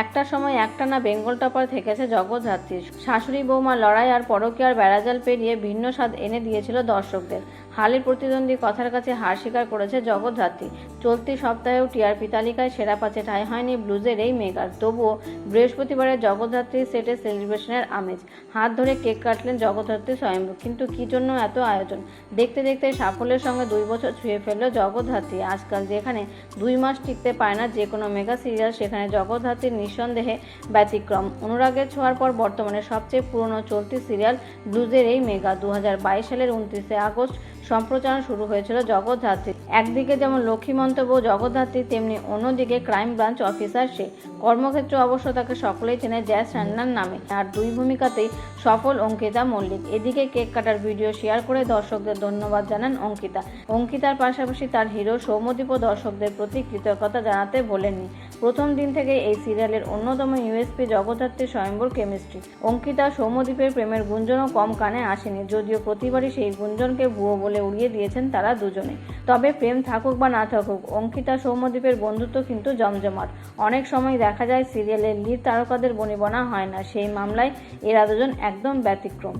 একটা সময় একটানা বেঙ্গল টপার থেকেছে জগৎধাত্রী শাশুড়ি বৌমা লড়াই আর পরকীয়ার বেড়াজাল পেরিয়ে ভিন্ন স্বাদ এনে দিয়েছিল দর্শকদের। হালের প্রতিদ্বন্দ্বী কথার কাছে হার স্বীকার করেছে জগৎধাত্রী চলতি সপ্তাহেও টিআরপি তালিকায় সেরা পাঁচে ঠাঁই হয়নি ব্লুজের এই মেগার তবুও বৃহস্পতিবারের জগদ্ধাত্রীর সেটে সেলিব্রেশনের আমেজ। হাত ধরে কেক কাটলেন জগদ্ধাত্রী স্বয়ম্ভু। কিন্তু কি জন্য এত আয়োজন? দেখতে দেখতে সাফল্যের সঙ্গে দুই বছর ছুঁয়ে ফেলল জগদ্ধাত্রী আজকাল যেখানে দুই মাস টিকতে পায় না যে কোনো মেগা সিরিয়াল, সেখানে জগদ্ধাত্রীর নিঃসন্দেহে ব্যতিক্রম। অনুরাগের ছোঁয়ার পর বর্তমানে সবচেয়ে পুরনো চলতি সিরিয়াল ব্লুজের এই মেগা। দু হাজার বাইশ সালের উনত্রিশে আগস্ট সম্প্রচারণ শুরু হয়েছিল জগদ্ধাত্রী। একদিকে যেমন লক্ষ্মী মন্তব্য জগদ্ধাত্রী, তেমনি অন্যদিকে ক্রাইম ব্রাঞ্চ অফিসার সে। কর্মক্ষেত্রে অবশ্য তাকে সকলেই চেনে জ্যাস রান্নার নামে। আর দুই ভূমিকাতেই সফল অঙ্কিতা মল্লিক। এদিকে কেক কাটার ভিডিও শেয়ার করে দর্শকদের ধন্যবাদ জানান অঙ্কিতা। অঙ্কিতার পাশাপাশি তার হিরো সৌম্যদীপও দর্শকদের প্রতি কৃতজ্ঞতা জানাতে ভোলেননি প্রথম দিন থেকে এই সিরিয়ালের অন্যতম ইউএসপি জগদ্ধাত্রী স্বয়ম্বর কেমিস্ট্রি। অঙ্কিতা সৌম্যদীপের প্রেমের গুঞ্জনও কম কানে আসেনি, যদিও প্রতিবারই সেই গুঞ্জনকে ভুয়ো বলে উড়িয়ে দিয়েছেন তারা দুজনে। তবে প্রেম থাকুক বা না থাকুক, অঙ্কিতা সৌম্যদীপের বন্ধুত্ব কিন্তু জমজমাট। অনেক সময় দেখা যায় সিরিয়ালের লিড তারকাদের বনিবনা হয় না, সেই মামলায় এরা দুজন একদম ব্যতিক্রম।